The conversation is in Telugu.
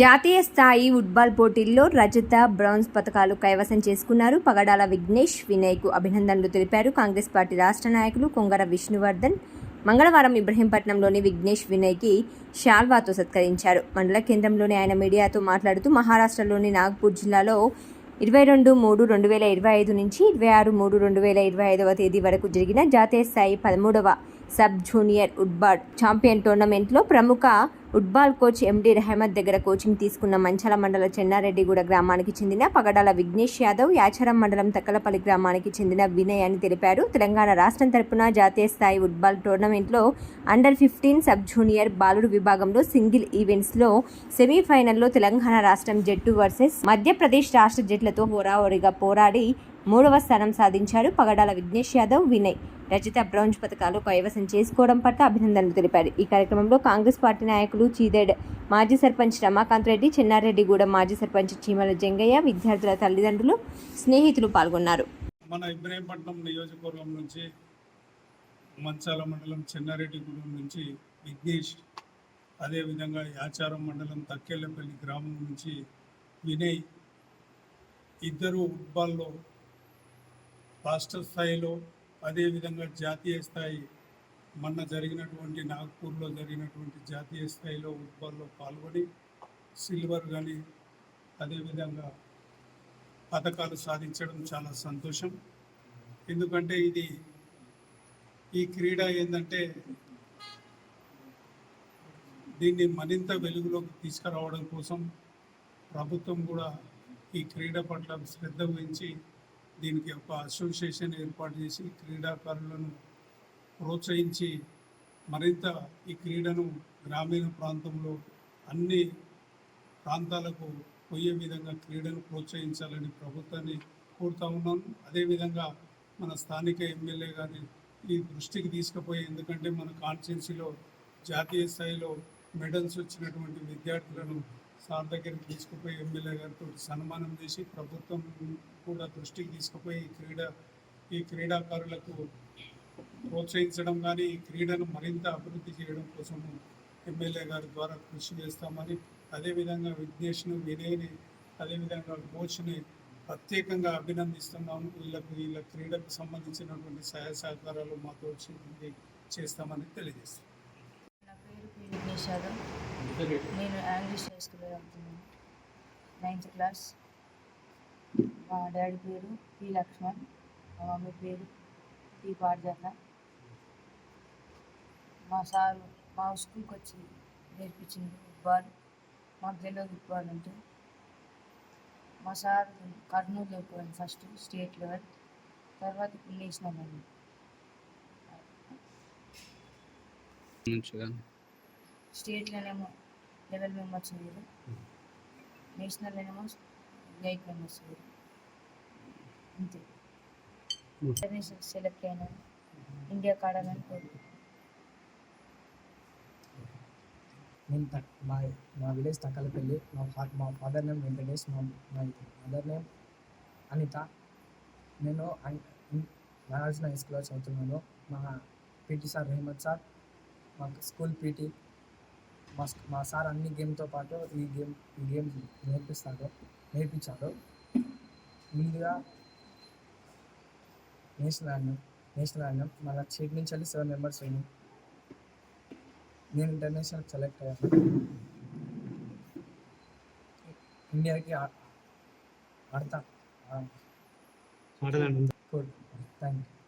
జాతీయ స్థాయి ఫుట్బాల్ పోటీల్లో రజత బ్రాంజ్ పథకాలు కైవసం చేసుకున్నారు. పగడాల విఘ్నేష్ వినయ్కు అభినందనలు తెలిపారు. కాంగ్రెస్ పార్టీ రాష్ట్ర నాయకులు కొంగర విష్ణువర్ధన్ మంగళవారం ఇబ్రహీంపట్నంలోని విఘ్నేష్ వినయ్కి షాల్వాతో సత్కరించారు. మండల కేంద్రంలోని ఆయన మీడియాతో మాట్లాడుతూ మహారాష్ట్రలోని నాగ్పూర్ జిల్లాలో ఇరవై రెండు మూడు రెండు వేల ఇరవై ఐదు నుంచి ఇరవై ఆరు మూడు రెండు వేల ఇరవై ఐదవ తేదీ వరకు జరిగిన జాతీయ స్థాయి పదమూడవ సబ్ జూనియర్ ఫుట్బాల్ ఛాంపియన్ టోర్నమెంట్లో ప్రముఖ ఫుట్బాల్ కోచ్ ఎండి రెహమద్ దగ్గర కోచింగ్ తీసుకున్న మంచాల మండల చెన్నారెడ్డిగూడ గ్రామానికి చెందిన పగడాల విఘ్నేష్ యాదవ్ యాచారం మండలం తక్కలపల్లి గ్రామానికి చెందిన వినయ్ అని తెలిపారు. తెలంగాణ రాష్ట్రం తరపున జాతీయ స్థాయి ఫుట్బాల్ టోర్నమెంట్లో అండర్ ఫిఫ్టీన్ సబ్ జూనియర్ బాలుడు విభాగంలో సింగిల్ ఈవెంట్స్లో సెమీఫైనల్లో తెలంగాణ రాష్ట్రం జట్టు వర్సెస్ మధ్యప్రదేశ్ రాష్ట్ర జట్లతో హోరాహోరీగా పోరాడి మూడవ స్థానం సాధించారు పగడాల విఘ్నేష్ యాదవ్ వినయ్. రజిత బ్రౌంజ్ పథకాలు కైవసం చేసుకోవడం పట్ల అభినందనలు తెలిపారు. ఈ కార్యక్రమంలో కాంగ్రెస్ పార్టీ నాయకులు చీదేడ్ మాజీ సర్పంచ్ రమాకాంత్ రెడ్డి చెన్నారెడ్డిగూడ మాజీ సర్పంచ్ చీమల జంగయ్య విద్యార్థుల తల్లిదండ్రులు స్నేహితులు పాల్గొన్నారు. మన ఇబ్రహీంపట్నం నియోజకవర్గం నుంచి మంచాల మండలం చెన్నారెడ్డిగూడెం నుంచి విఘ్నేష్ అదేవిధంగా యాచారం మండలం తక్కెళ్ళపల్లి గ్రామం నుంచి వినయ్ ఇద్దరు ఫుట్బాల్లో రాష్ట్ర స్థాయిలో అదేవిధంగా జాతీయ స్థాయి మొన్న జరిగినటువంటి నాగ్పూర్లో జరిగినటువంటి జాతీయ స్థాయిలో ఫుట్బాల్లో పాల్గొని సిల్వర్ కానీ అదేవిధంగా పథకాలు సాధించడం చాలా సంతోషం. ఎందుకంటే ఇది ఈ క్రీడ ఏంటంటే దీన్ని మరింత వెలుగులోకి తీసుకురావడం కోసం ప్రభుత్వం కూడా ఈ క్రీడ పట్ల శ్రద్ధ వహించి దీనికి ఒక అసోసియేషన్ ఏర్పాటు చేసి క్రీడాకారులను ప్రోత్సహించి మరింత ఈ క్రీడను గ్రామీణ ప్రాంతంలో అన్ని ప్రాంతాలకు పోయే విధంగా క్రీడను ప్రోత్సహించాలని ప్రభుత్వాన్ని కోరుతా ఉన్నాను అదేవిధంగా మన స్థానిక ఎమ్మెల్యే గారిని ఈ దృష్టికి తీసుకుపోయి ఎందుకంటే మన కాన్స్టిట్యున్సీలో జాతీయ స్థాయిలో మెడల్స్ వచ్చినటువంటి విద్యార్థులను సార్ దగ్గరికి తీసుకుపోయి ఎమ్మెల్యే గారితో సన్మానం చేసి ప్రభుత్వం కూడా దృష్టికి తీసుకుపోయి ఈ క్రీడ ఈ క్రీడాకారులకు ప్రోత్సహించడం కానీ ఈ క్రీడను మరింత అభివృద్ధి చేయడం కోసము ఎమ్మెల్యే గారి ద్వారా కృషి చేస్తామని అదేవిధంగా విఘ్నేష్ను వినయని అదేవిధంగా కోచ్ని ప్రత్యేకంగా అభినందిస్తున్నాము. వీళ్ళకు వీళ్ళ క్రీడకు సంబంధించినటువంటి సహాయ సహకారాలు మాతో చేస్తామని తెలియజేస్తాం పేరు పి విఘ్నేష్ యాదవ్ నేను ఇంగ్లీష్ హై స్కూల్లో చదువుతున్నాను. నైన్త్ క్లాస్ మా డాడీ పేరు పి లక్ష్మణ్. మా మమ్మీ పేరు పి పార్జన్న మా సారు మా స్కూల్కి వచ్చి నేర్పించింది ఫుట్బాల్ మాకు తెలియదు ఫుట్బాల్ అంటే. మా సార్ కర్నూలు అయిపోయాను ఫస్ట్ స్టేట్ లెవెల్ తర్వాత ఇప్పుడు నేషనల్ స్టేట్లోనేమో లెవెల్ మెంబర్స్ అయ్యారు నేషనల్లోనేమో ఎయిట్ మెంబర్స్ అయ్యారు అంతే. ఇంటర్నేషనల్ సెలెక్ట్ అయినా ఇండియా కాడాలని కోరు నేను తక్ మా మా విలేజ్ తక్కలపల్లి మా ఫా మా ఫాదర్ నేమ్ వెంకటేష్ మా మా మదర్ నేమ్ అనిత. నేను నాగార్జున హై స్కూల్లో చదువుతున్నాను. మా పీటీ సార్ రెహమద్ సార్ మా స్కూల్ పీటీ మా మా సార్ అన్ని గేమ్తో పాటు ఈ గేమ్ ఈ గేమ్ నేర్పిస్తారు నేర్పించారు ముందుగా నేషనల్ ఆడినాం నేషనల్ ఆడినాం మళ్ళీ స్టేట్ నుంచి వెళ్ళి సెవెన్ మెంబర్స్ అయినాం నేను ఇంటర్నేషనల్ సెలెక్ట్ అయ్యాను. ఇండియాకి ఆడతా. Thank you